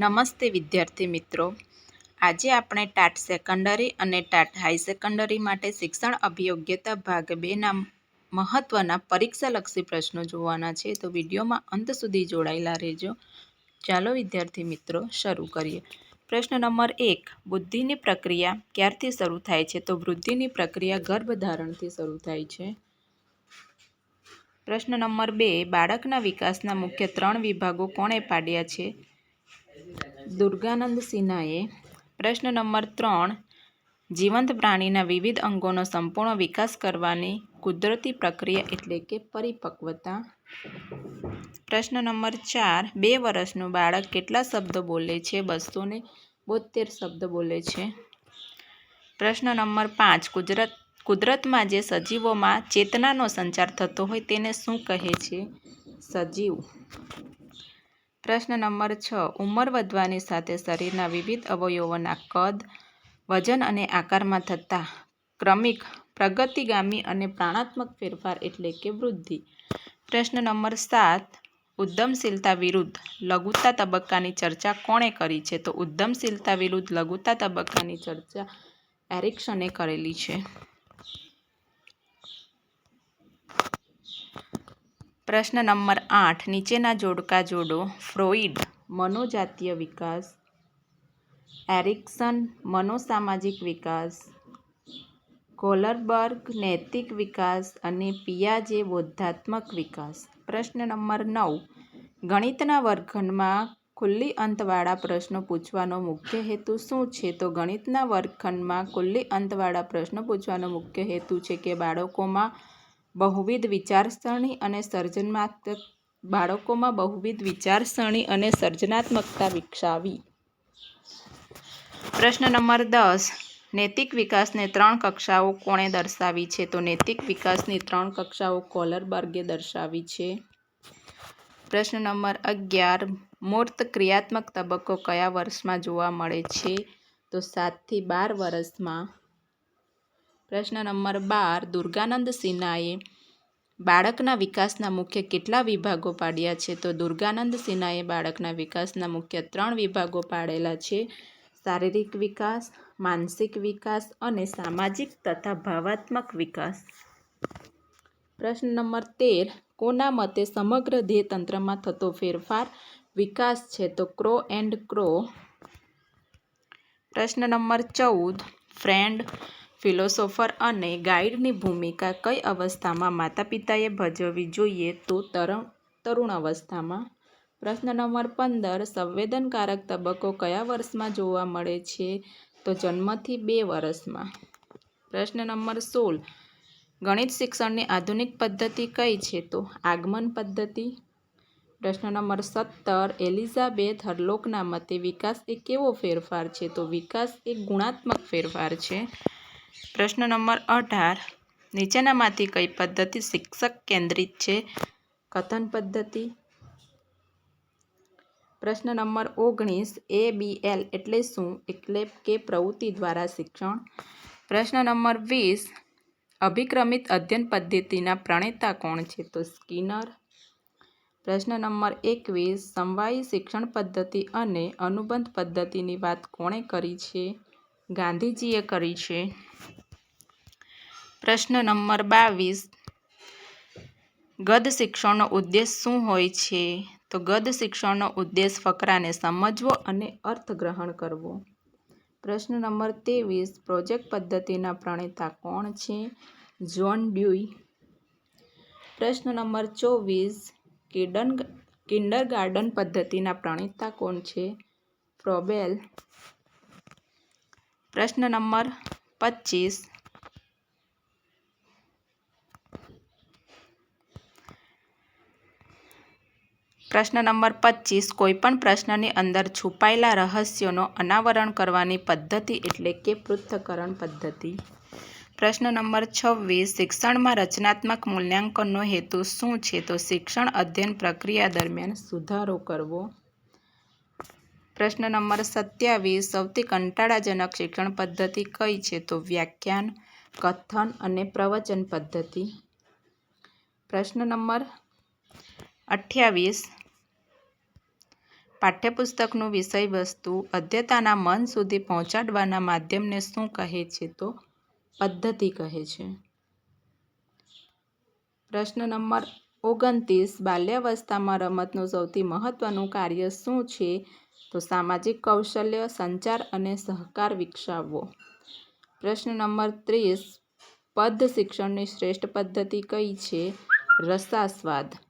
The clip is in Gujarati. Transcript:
નમસ્તે વિદ્યાર્થી મિત્રો. આજે આપણે ટાટ સેકન્ડરી અને ટાટ હાઈ સેકન્ડરી માટે શિક્ષણ અભિયોગ્યતા ભાગ બેના મહત્ત્વના પરીક્ષાલક્ષી પ્રશ્નો જોવાના છે. તો વિડીયોમાં અંત સુધી જોડાયેલા રહેજો. ચાલો વિદ્યાર્થી મિત્રો, શરૂ કરીએ. પ્રશ્ન નંબર એક, બુદ્ધિની પ્રક્રિયા ક્યારથી શરૂ થાય છે? તો વૃદ્ધિની પ્રક્રિયા ગર્ભધારણથી શરૂ થાય છે. પ્રશ્ન નંબર બે, બાળકના વિકાસના મુખ્ય ત્રણ વિભાગો કોણે પાડ્યા છે? દુર્ગાનંદ સિન્હાએ પ્રશ્ન નંબર ત્રણ, જીવંત પ્રાણીના વિવિધ અંગોનો સંપૂર્ણ વિકાસ કરવાની કુદરતી પ્રક્રિયા એટલે કે પરિપક્વતા. પ્રશ્ન નંબર ચાર, બે વર્ષનું બાળક કેટલા શબ્દો બોલે છે? બસો ને બોતેર શબ્દ બોલે છે. પ્રશ્ન નંબર પાંચ, કુદરત, કુદરતમાં જે સજીવોમાં ચેતનાનો સંચાર થતો હોય તેને શું કહે છે? સજીવ. પ્રશ્ન નંબર છ. ઉંમર વધવાની સાથે શરીરના વિવિધ અવયવોના કદ, વજન અને આકારમાં થતા ક્રમિક, પ્રગતિગામી અને પ્રાણાત્મક ફેરફાર એટલે કે વૃદ્ધિ. પ્રશ્ન નંબર સાત. ઉદ્યમશીલતા વિરુદ્ધ લઘુતા તબક્કાની ચર્ચા કોણે કરી છે? તો ઉદ્યમશીલતા વિરુદ્ધ લઘુતા તબક્કાની ચર્ચા એરિક્સને કરેલી છે. પ્રશ્ન નંબર આઠ, નીચેના જોડકા જોડો. ફ્રોઇડ, મનોજાતીય વિકાસ. એરિક્સન, મનોસામાજિક વિકાસ. કોલરબર્ગ, નૈતિક વિકાસ. અને પિયાજે બૌદ્ધાત્મક વિકાસ. પ્રશ્ન નંબર નવ, ગણિતના વર્ગખંડમાં ખુલ્લી અંતવાળા પ્રશ્નો પૂછવાનો મુખ્ય હેતુ શું છે? તો ગણિતના વર્ગખંડમાં ખુલ્લી અંતવાળા પ્રશ્નો પૂછવાનો મુખ્ય હેતુ છે કે બાળકોમાં બહુવિધ વિચારસરણી અને સર્જનાત્મક, બાળકોમાં બહુવિધ વિચારસરણી અને સર્જનાત્મકતા વિકસાવી. પ્રશ્ન નંબર દસ. નૈતિક વિકાસને ત્રણ કક્ષાઓ કોણે દર્શાવી છે? તો નૈતિક વિકાસની ત્રણ કક્ષાઓ કોલરબર્ગે દર્શાવી છે. પ્રશ્ન નંબર અગિયાર. મૂર્ત ક્રિયાત્મક તબક્કો કયા વર્ષમાં જોવા મળે છે? તો સાતથી બાર વર્ષમાં પ્રશ્ન નંબર બાર, દુર્ગાનંદ સિન્હાએ બાળકના વિકાસના મુખ્ય કેટલા વિભાગો પાડ્યા છે? તો દુર્ગાનંદ સિન્હાએ બાળકના વિકાસના મુખ્ય ત્રણ વિભાગો પાડેલા છે. શારીરિક વિકાસ, માનસિક વિકાસ અને સામાજિક તથા ભાવાત્મક વિકાસ. પ્રશ્ન નંબર તેર, કોના મતે સમગ્ર ધ્યેયતંત્રમાં થતો ફેરફાર વિકાસ છે? તો ક્રો એન્ડ ક્રો. પ્રશ્ન નંબર ચૌદ, ફ્રેન્ડ ફિલોસોફર અને ગાઈડની ભૂમિકા કઈ અવસ્થામાં માતા પિતાએ ભજવવી જોઈએ તો તરણ તરુણ અવસ્થામાં? પ્રશ્ન નંબર પંદર, સંવેદનકારક તબક્કો કયા વર્ષમાં જોવા મળે છે? તો જન્મથી બે વર્ષમાં. પ્રશ્ન નંબર સોળ, ગણિત શિક્ષણની આધુનિક પદ્ધતિ કઈ છે તો આગમન પદ્ધતિ? પ્રશ્ન નંબર સત્તર, એલિઝાબેથ હરલોકના મતે વિકાસ એ કેવો ફેરફાર છે? તો વિકાસ એ ગુણાત્મક ફેરફાર છે. પ્રશ્ન નંબર અઢાર. નીચેનામાંથી કઈ પદ્ધતિ શિક્ષક કેન્દ્રિત છે? કથન પદ્ધતિ. પ્રશ્ન નંબર ઓગણીસ. એ, બી, એલ એટલે શું? એટલે કે પ્રવૃત્તિ દ્વારા શિક્ષણ. પ્રશ્ન નંબર વીસ. અભિક્રમિત અધ્યયન પદ્ધતિના પ્રણેતા કોણ છે? તો સ્કિનર. પ્રશ્ન નંબર એકવીસ. સમવાયી શિક્ષણ પદ્ધતિ અને અનુબંધ પદ્ધતિની વાત કોણે કરી છે? ગાંધીજીએ કરી છે. પ્રશ્ન નંબર બાવીસ. ગદ શિક્ષણનો ઉદ્દેશ શું હોય છે? તો ગદ શિક્ષણનો ઉદ્દેશ ફકરાને સમજવો અને અર્થગ્રહણ કરવો. પ્રશ્ન નંબર ત્રેવીસ. પ્રોજેક્ટ પદ્ધતિના પ્રણેતા કોણ છે? John Dewey. પ્રશ્ન નંબર ચોવીસ. કિડન કિન્ડરગાર્ડન પદ્ધતિના પ્રણેતા કોણ છે? ફ્રોબેલ પ્રશ્ન નંબર પચીસ. પ્રશ્ન નંબર પચીસ. કોઈપણ પ્રશ્નની અંદર છુપાયેલા રહસ્યોનો અનાવરણ કરવાની પદ્ધતિ એટલે કે પૃથ્થકરણ પદ્ધતિ. પ્રશ્ન નંબર છવ્વીસ. શિક્ષણમાં રચનાત્મક મૂલ્યાંકનનો હેતુ શું છે? તો શિક્ષણ અધ્યયન પ્રક્રિયા દરમિયાન સુધારો કરવો. પ્રશ્ન નંબર સત્યાવીસ. સૌથી કંટાળાજનક શિક્ષણ પદ્ધતિ કઈ છે? તો વ્યાખ્યાન, કથન અને પ્રવચન પદ્ધતિ. પ્રશ્ન નંબર અઠ્યાવીસ. પાઠ્યપુસ્તકનું વિષયવસ્તુ અધ્યતાના મન સુધી પહોંચાડવાના માધ્યમને શું કહે છે? તો પદ્ધતિ કહે છે. પ્રશ્ન નંબર ઓગણત્રીસ. બાલ્યાવસ્થામાં રમતનું સૌથી મહત્વનું કાર્ય શું છે? તો સામાજિક કૌશલ્ય, સંચાર અને સહકાર વિકસાવવો. પ્રશ્ન નંબર ત્રીસ પદ શિક્ષણની શ્રેષ્ઠ પદ્ધતિ કઈ છે? રસાસ્વાદ.